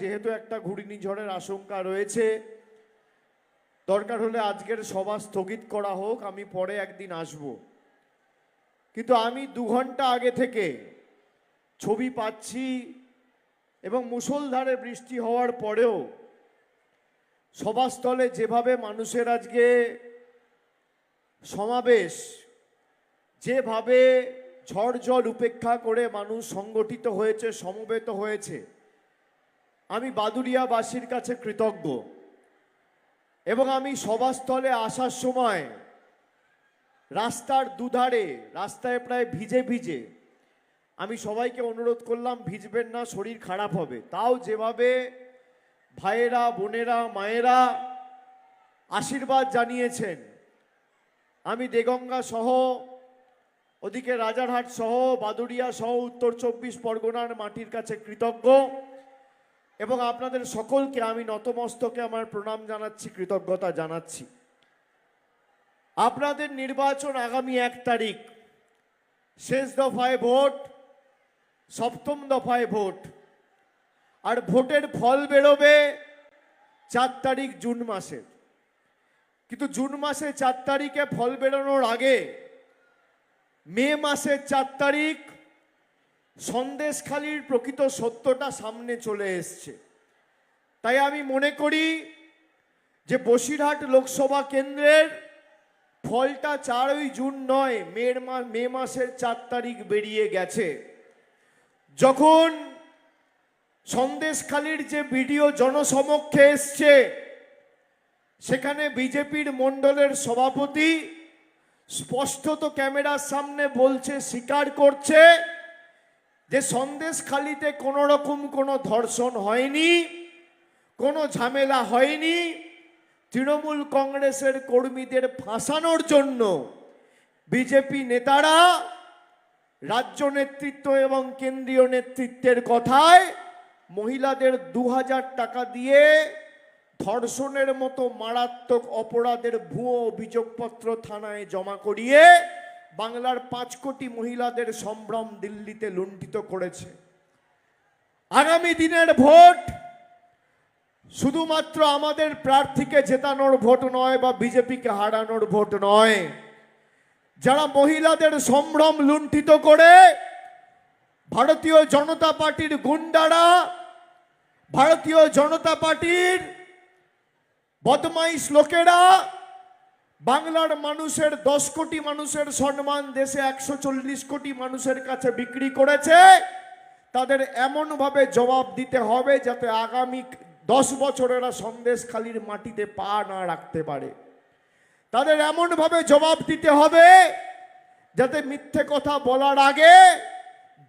যেহেতু একটা ঘূর্ণিঝড়ের আশঙ্কা রয়েছে, দরকার হলে আজকের সভা স্থগিত করা হোক, আমি পরে একদিন আসব। কিন্তু আমি দু ঘণ্টা আগে থেকে ছবি পাচ্ছি এবং মুষলধারে বৃষ্টি হওয়ার পরেও সভাস্থলে যেভাবে মানুষের আজকে সমাবেশ, যেভাবে ঝড় জল উপেক্ষা করে মানুষ সংগঠিত হয়েছে, সমবেত হয়েছে আমি বাদুরিয়াবাসীর কাছে কৃতজ্ঞ। এবং আমি সভাস্থলে আসার সময় রাস্তার দুধারে, রাস্তায় প্রায় ভিজে ভিজে আমি সবাইকে অনুরোধ করলাম, ভিজবেন না, শরীর খারাপ হবে। তাও যেভাবে ভাইয়েরা, বোনেরা, মায়েরা আশীর্বাদ জানিয়েছেন, আমি দেগঙ্গা সহ, ওদিকে রাজারহাট সহ, বাদুড়িয়া সহ, উত্তর চব্বিশ পরগনার মাটির কাছে কৃতজ্ঞ। এবং আপনাদের সকলকে আমি নতমস্তকে আমার প্রণাম জানাচ্ছি, কৃতজ্ঞতা জানাচ্ছি। আপনাদের নির্বাচন আগামী এক তারিখ, শেষ দফায় ভোট, সপ্তম দফায় ভোট। আর ভোটের ফল বেরোবে চার তারিখ জুন মাসের কিন্তু জুন মাসে চার তারিখে ফল বেরোনোর আগে মে মাসের চার তারিখ সন্দেশখালির প্রকৃত সত্যটা সামনে চলে এসছে। তাই আমি মনে করি যে বসিরহাট লোকসভা কেন্দ্রের ফলটা চারই জুন নয়, মের মা, মে মাসের চার তারিখ বেরিয়ে গেছে। যখন সন্দেশখালির যে ভিডিও জনসমক্ষে এসছে, সেখানে বিজেপির মণ্ডলের সভাপতি স্পষ্টত ক্যামেরার সামনে বলছে, স্বীকার করছে যে সন্দেশখালিতে কোনো রকম কোনো ধর্ষণ হয়নি, কোনো ঝামেলা হয়নি, তৃণমূল কংগ্রেসের কর্মীদের ফাঁসানোর জন্য বিজেপি নেতারা রাজ্য নেতৃত্ব এবং কেন্দ্রীয় নেতৃত্বের কথায় মহিলাদের দু হাজার টাকা দিয়ে ধর্ষণের মতো মারাত্মক অপরাধের ভুয়ো অভিযোগপত্র থানায় জমা করিয়ে বাংলার পাঁচ কোটি মহিলাদের সম্ভ্রম দিল্লিতে লুণ্ঠিত করেছে। আগামী দিনের ভোট শুধুমাত্র আমাদের প্রার্থীকে জেতানোর ভোট নয় বা বিজেপিকে হারানোর ভোট নয়। যারা মহিলাদের সম্ভ্রম লুণ্ঠিত করে, ভারতীয় জনতা পার্টির গুন্ডারা, ভারতীয় জনতা পার্টির বদমাইশ লোকেরা বাংলার মানুষের দশ কোটি মানুষের সম্মান দেশে একশো চল্লিশ কোটি মানুষের কাছে বিক্রি করেছে, তাদের এমনভাবে জবাব দিতে হবে যাতে আগামী দশ বছরেরা সন্দেশখালির মাটিতে পা না রাখতে পারে। তাদের এমনভাবে জবাব দিতে হবে যাতে মিথ্যে কথা বলার আগে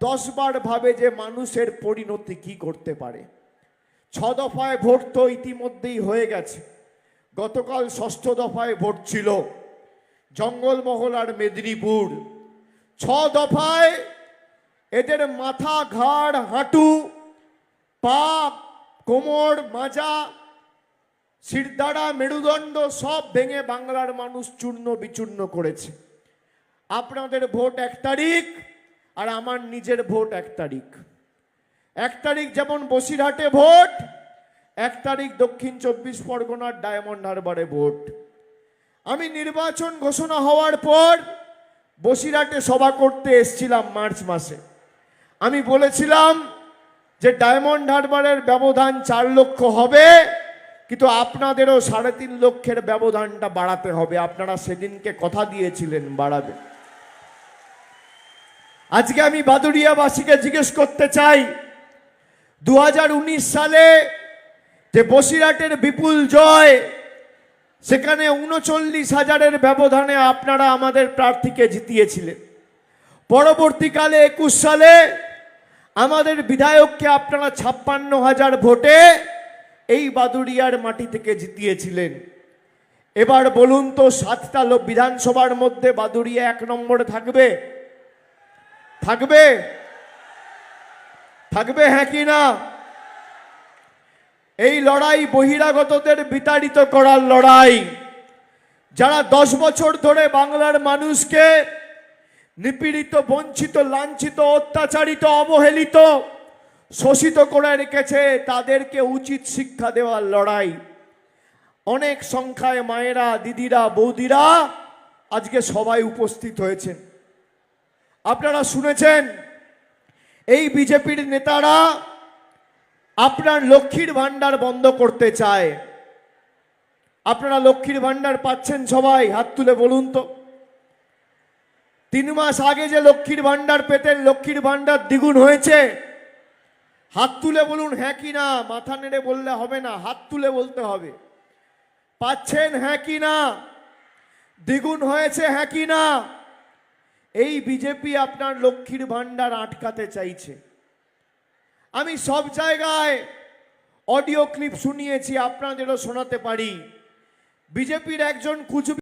দশবার ভাবে যে মানুষের পরিণতি কি করতে পারে। ছ দফায় ভোট তো ইতিমধ্যেই হয়ে গেছে। গতকাল ষষ্ঠ দফায় ভোট ছিল। জঙ্গলমহল আর মেদিনীপুর। ছ দফায় এদের মাথা ঘাড়, হাঁটু, পা, কোমর, মাজা, শিরদাঁড়া, মেরুদণ্ড সব ভেঙে বাংলার মানুষ চূর্ণ বিচূর্ণ করেছে। আপনাদের ভোট এক তারিখ আর আমার নিজের ভোট এক তারিখ। এক তারিখ যেমন বসিরহাটে ভোট এক তারিখ দক্ষিণ চব্বিশ পরগনার ডায়মন্ড হারবারে ভোট। আমি নির্বাচন ঘোষণা হওয়ার পর বসিরহাটে সভা করতে এসছিলাম মার্চ মাসে। আমি বলেছিলাম যে ডায়মন্ড হারবারের ব্যবধান চার লক্ষ হবে, কিন্তু আপনাদেরও সাড়ে তিন লক্ষের ব্যবধানটা বাড়াতে হবে। আপনারা সেদিনকে কথা দিয়েছিলেন বাড়াবে। আজকে আমি বাদুরিয়াবাসীকে জিজ্ঞেস করতে চাই দু হাজার উনিশ সালে যে বসিরহাটের বিপুল জয়, সেখানে উনচল্লিশ হাজারের ব্যবধানে আপনারা আমাদের প্রার্থীকে জিতিয়েছিলেন। পরবর্তীকালে একুশ সালে আমাদের বিধায়ককে আপনারা ছাপ্পান্ন হাজার ভোটে এই বাদুড়িয়ার মাটি থেকে জিতিয়েছিলেন। এবার বলুন তো, সাতটা লোক বিধানসভার মধ্যে বাদুড়িয়া এক নম্বরে থাকবে? থাকবে? থাকবে হ্যাঁ কি না? এই লড়াই বহিরাগতদের বিতাড়িত করার লড়াই। যারা দশ বছর ধরে বাংলার মানুষকে নিপীড়িত, বঞ্চিত, লাঞ্ছিত, অত্যাচারিত, অবহেলিত শোষিত করে রেখেছে, তাদেরকে উচিত শিক্ষা দেওয়ার লড়াই। অনেক সংখ্যায় মায়েরা, দিদিরা, বৌদিরা আজকে সবাই উপস্থিত হয়েছেন। আপনারা শুনেছেন, এই বিজেপির নেতারা আপনার লক্ষ্মীর ভাণ্ডার বন্ধ করতে চায়। আপনারা লক্ষ্মীর ভাণ্ডার পাচ্ছেন সবাই, হাত তুলে বলুন তো। তিন মাস আগে যে লক্ষ্মীর ভাণ্ডার পেতেন, লক্ষ্মীর ভাণ্ডার দ্বিগুণ হয়েছে। হাত তুলে বলুন হ্যাঁ কি না? মাথা নেড়ে বললে হবে না, হাত তুলে বলতে হবে। পাচ্ছেন হ্যাঁ কি না? দ্বিগুণ হয়েছে হ্যাঁ কি না? এই বিজেপি আপনার লক্ষ্মীর ভাণ্ডার আটকাতে চাইছে। আমি সব জায়গায় অডিও ক্লিপ শুনিয়েছি আপনাদেরও শোনাতে পারি। বিজেপির একজন কুচবিহার